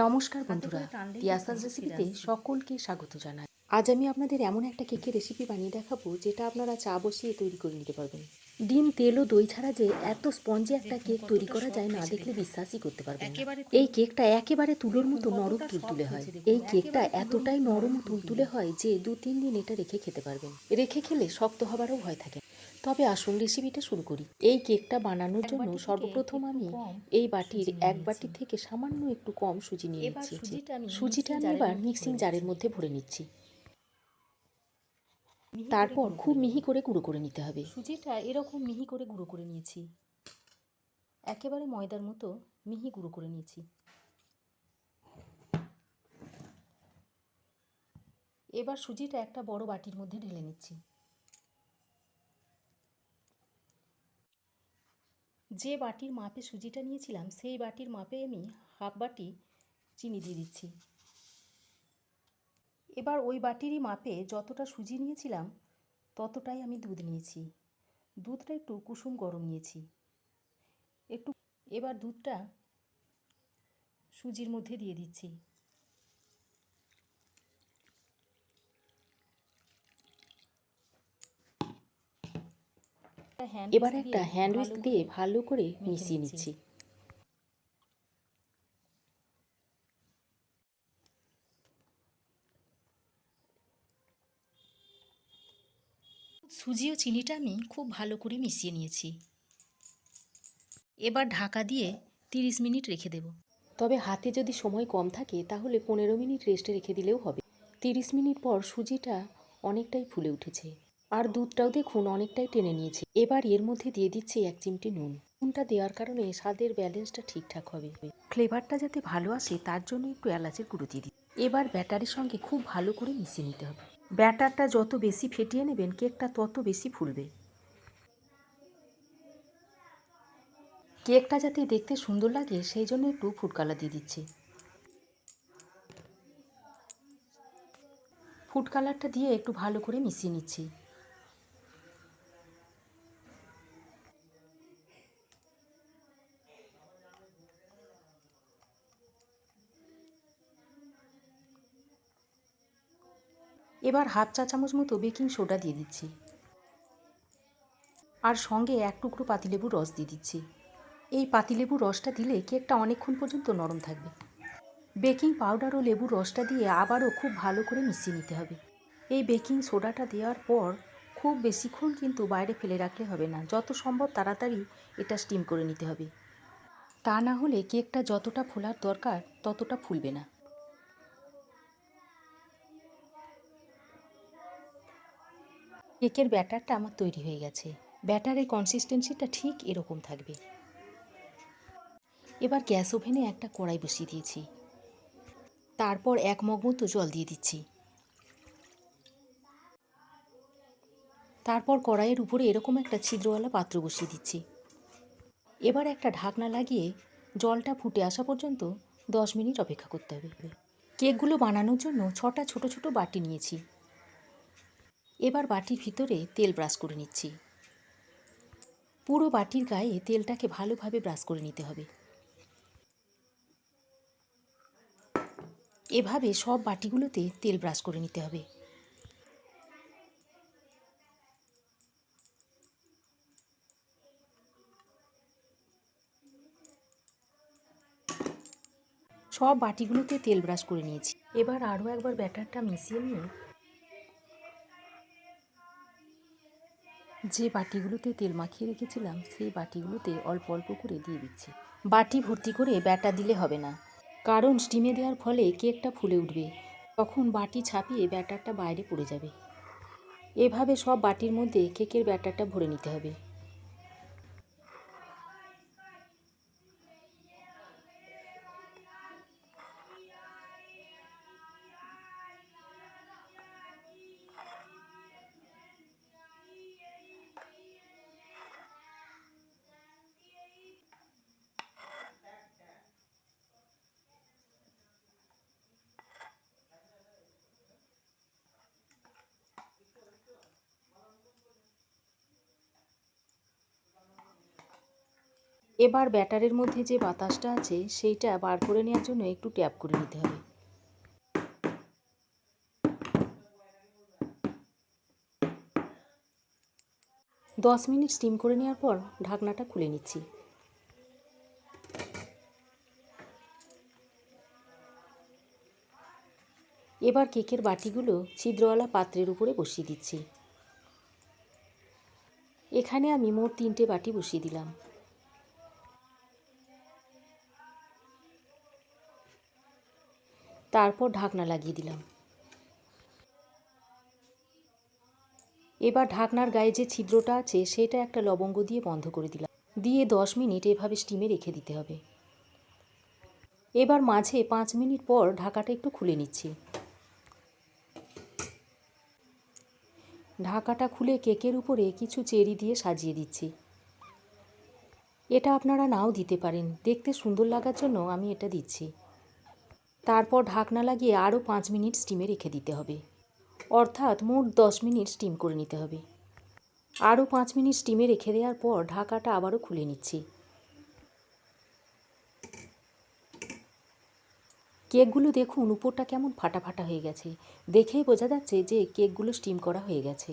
নমস্কার বন্ধুরা তিয়াসাস রেসিপিতে সকলকে স্বাগত জানাই। আজ আমি আপনাদের এমন একটা কেকের রেসিপি বানিয়ে দেখাবো যেটা আপনারা চা বসিয়ে তৈরি করে নিতে পারবেন। ডিম তেল ও দই ছাড়া যে এত স্পঞ্জি একটা কেক তৈরি করা যায় না দেখলে বিশ্বাসই করতে পারবেন এই কেকটা একেবারে তুলোর মতো নরম তুলতুলে হয়। এই কেকটা এতটাই নরম ও তুলতুলে হয় যে দু তিন দিন এটা রেখে খেতে পারবেন। রেখে খেলে শক্ত হবারও ভয় থাকে। তবে আসল রেসিপিটা শুরু করি। এই কেকটা বানানোর জন্য সর্বপ্রথম আমি এই বাটির এক বাটি থেকে সামান্য একটু কম সুজি নিয়ে নিচ্ছি সুজিটা আমি এবার মিক্সিং জারের মধ্যে ভরে নিচ্ছি। তারপর খুব মিহি করে গুঁড়ো করে নিতে হবে। সুজিটা এরকম মিহি করে গুঁড়ো করে নিয়েছি। একেবারে ময়দার মতো মিহি গুঁড়ো করে নিয়েছি। এবার সুজিটা একটা বড় বাটির মধ্যে ঢেলে নিচ্ছি। যে বাটির মাপে সুজিটা নিয়েছিলাম, সেই বাটির মাপে আমি হাফ বাটি চিনি দিয়ে দিচ্ছি। এবার ওই বাটিরই মাপে যতটা সুজি নিয়েছিলাম, ততটাই আমি দুধ নিয়েছি। দুধটা একটু কুসুম গরম নিয়েছি। একটু, এবার দুধটা সুজির মধ্যে দিয়ে দিচ্ছি। এবার একটা হ্যান্ড উইস্ক দিয়ে ভালো করে মিশিয়ে নিচ্ছি। সুজি ও চিনিটা আমি খুব ভালো করে মিশিয়ে নিয়েছি। এবার ঢাকা দিয়ে তিরিশ মিনিট রেখে দেব। তবে হাতে যদি সময় কম থাকে তাহলে পনেরো মিনিট রেস্টে রেখে দিলেও হবে। তিরিশ মিনিট পর সুজিটা অনেকটাই ফুলে উঠেছে। আর দুধটাও দেখুন অনেকটাই টেনে নিয়েছে। এবার এর মধ্যে দিয়ে দিচ্ছি এক চিমটি নুন। নুনটা দেওয়ার কারণে স্বাদের ব্যালেন্সটা ঠিকঠাক হবে। ফ্লেভারটা যাতে ভালো আসে, তার জন্য একটু এলাচের গুঁড়ো দিয়ে দিই এবার ব্যাটারের সঙ্গে খুব ভালো করে মিশিয়ে নিতে হবে। ব্যাটারটা যত বেশি ফেটিয়ে নেবেন, কেকটা তত বেশি ফুলবে। কেকটা যাতে দেখতে সুন্দর লাগে, সেই জন্য একটু ফুড কালার দিয়ে দিচ্ছি। ফুড কালারটা দিয়ে একটু ভালো করে মিশিয়ে নিচ্ছি। এবার হাফ চা চামচ মতো বেকিং সোডা দিয়ে দিচ্ছি। আর সঙ্গে এক টুকরো পাতিলেবুর রস দিয়ে দিচ্ছি। এই পাতিলেবুর রসটা দিলে কেকটা অনেকক্ষণ পর্যন্ত নরম থাকবে। বেকিং পাউডার ও লেবুর রসটা দিয়ে আবারও খুব ভালো করে মিশিয়ে নিতে হবে। এই বেকিং সোডাটা দেওয়ার পর খুব বেশিক্ষণ কিন্তু বাইরে ফেলে রাখলে হবে না। যত সম্ভব তাড়াতাড়ি এটা স্টিম করে নিতে হবে। তা না হলে কেকটা যতটা ফোলার দরকার ততটা ফুলবে না। কেকের ব্যাটারটা আমার তৈরি হয়ে গেছে। ব্যাটারের কনসিস্টেন্সিটা ঠিক এরকম থাকবে। এবার গ্যাস ওভেনে একটা কড়াই বসিয়ে দিয়েছি। তারপর এক মগ মতো জল দিয়ে দিচ্ছি। তারপর কড়াইয়ের উপরে এরকম একটা ছিদ্রওয়ালা পাত্র বসিয়ে দিচ্ছি। এবার একটা ঢাকনা লাগিয়ে জলটা ফুটে আসা পর্যন্ত দশ মিনিট অপেক্ষা করতে হবে। কেকগুলো বানানোর জন্য ছটা ছোট ছোট বাটি নিয়েছি। এবার বাটির ভিতরে তেল ব্রাশ করে নিচ্ছি। পুরো বাটির গায়ে তেলটাকে ভালোভাবে ব্রাশ করে নিতে হবে। এভাবে সব বাটিগুলোতে তেল ব্রাশ করে নিতে হবে। সব বাটিগুলোতে তেল ব্রাশ করে নিয়েছি। এবার আরও একবার ব্যাটারটা মিশিয়ে নিয়ে যে বাটিগুলোতে তেল মাখিয়ে রেখেছিলাম, সেই বাটিগুলোতে অল্প অল্প করে দিয়ে দিচ্ছি। বাটি ভর্তি করে ব্যাটা দিলে হবে না। কারণ স্টিমে দেওয়ার ফলে কেকটা ফুলে উঠবে। তখন বাটি ছাপিয়ে ব্যাটারটা বাইরে পড়ে যাবে। এভাবে সব বাটির মধ্যে কেকের ব্যাটারটা ভরে নিতে হবে। এবার ব্যাটারের মধ্যে যে বাতাসটা আছে, সেইটা বার করে নেওয়ার জন্য একটু ট্যাপ করে নিতে হবে। দশ মিনিট স্টিম করে নেওয়ার পর ঢাকনাটা খুলে নিচ্ছি। এবার কেকের বাটিগুলো ছিদ্রওয়ালা পাত্রের উপরে বসিয়ে দিচ্ছি। এখানে আমি মোট তিনটে বাটি বসিয়ে দিলাম। তারপর ঢাকনা লাগিয়ে দিলাম। এবার ঢাকনার গায়ে যে ছিদ্রটা আছে, সেটা একটা লবঙ্গ দিয়ে বন্ধ করে দিলাম। দিয়ে দশ মিনিট এভাবে স্টিমে রেখে দিতে হবে। এবার মাঝে পাঁচ মিনিট পর ঢাকাটা একটু খুলে নিচ্ছি। ঢাকাটা খুলে কেকের উপরে কিছু চেরি দিয়ে সাজিয়ে দিচ্ছি। এটা আপনারা নাও দিতে পারেন। দেখতে সুন্দর লাগার জন্য আমি এটা দিচ্ছি। তারপর ঢাকনা লাগিয়ে আরও পাঁচ মিনিট স্টিমে রেখে দিতে হবে। অর্থাৎ মোট দশ মিনিট স্টিম করে নিতে হবে। আরও পাঁচ মিনিট স্টিমে রেখে দেওয়ার পর ঢাকাটা আবারও খুলে নিচ্ছি। কেকগুলো দেখুন, উপরটা কেমন ফাটা ফাটা হয়ে গেছে। দেখেই বোঝা যাচ্ছে যে কেকগুলো স্টিম করা হয়ে গেছে।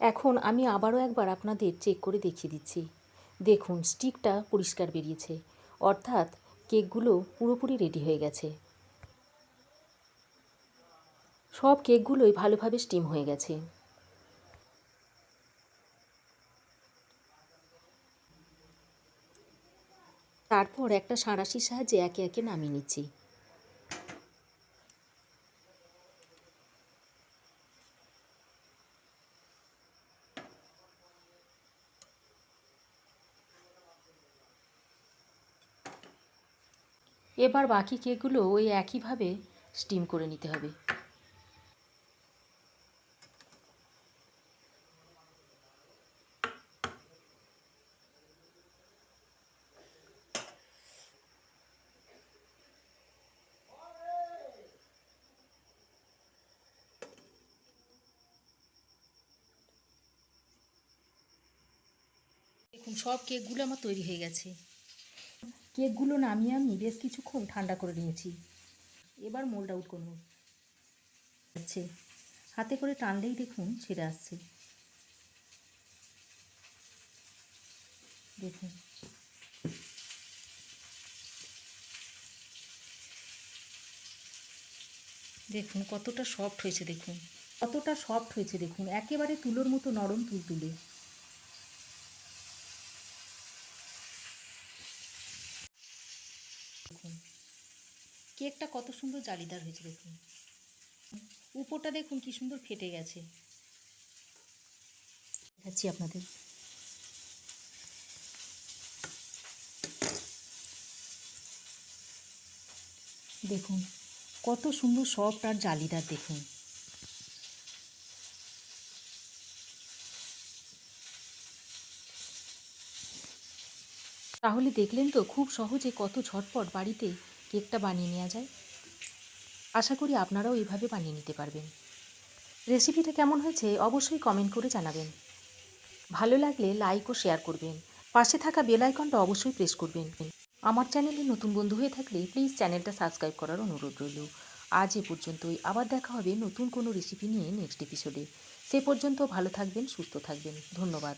এখন আমি আবারও একবার আপনাদের চেক করে দেখিয়ে দিচ্ছি। দেখুন স্টিকটা পরিষ্কার বেরিয়েছে। অর্থাৎ কেকগুলো পুরোপুরি রেডি হয়ে গেছে। সব কেকগুলোই ভালোভাবে স্টিম হয়ে গেছে। তারপর একটা সাঁড়াশির সাহায্যে একে একে নামিয়ে নিচ্ছি। এবার বাকি কেকগুলো ওই একইভাবে স্টিম করে নিতে হবে। সব কেকগুলো আমার তৈরি হয়ে গেছে। কেকগুলো নামিয়ে আমি বেশ কিছুক্ষণ ঠান্ডা করে নিয়েছি। এবার মোল্ড আউট করব। আচ্ছে হাতে করে টানলেই দেখুন ছেড়ে আসছে। দেখুন। দেখুন, কতটা সফট হয়েছে, দেখুন। কতটা সফট হয়েছে, দেখুন। একেবারে তুলোর মতো নরম তুলতুলে। কেকটা কত সুন্দর জালিদার হয়েছে দেখুন। উপরটা দেখুন কি সুন্দর ফেটে গেছে। দেখাচ্ছি আপনাদের। দেখুন, কত সুন্দর সফট আর জালিদার দেখুন। তাহলে দেখলেন তো খুব সহজে কত ঝটপট বাড়িতে কেকটা বানিয়ে নেওয়া যায়। আশা করি আপনারাও এইভাবে বানিয়ে নিতে পারবেন। রেসিপিটা কেমন হয়েছে অবশ্যই কমেন্ট করে জানাবেন। ভালো লাগলে লাইক ও শেয়ার করবেন। পাশে থাকা বেল আইকনটা অবশ্যই প্রেস করবেন। আমার চ্যানেলে নতুন বন্ধু হয়ে থাকলে প্লিজ চ্যানেলটা সাবস্ক্রাইব করার অনুরোধ রইল। আজ এ পর্যন্তই। আবার দেখা হবে নতুন কোনো রেসিপি নিয়ে নেক্সট এপিসোডে। সে পর্যন্ত ভালো থাকবেন, সুস্থ থাকবেন। ধন্যবাদ।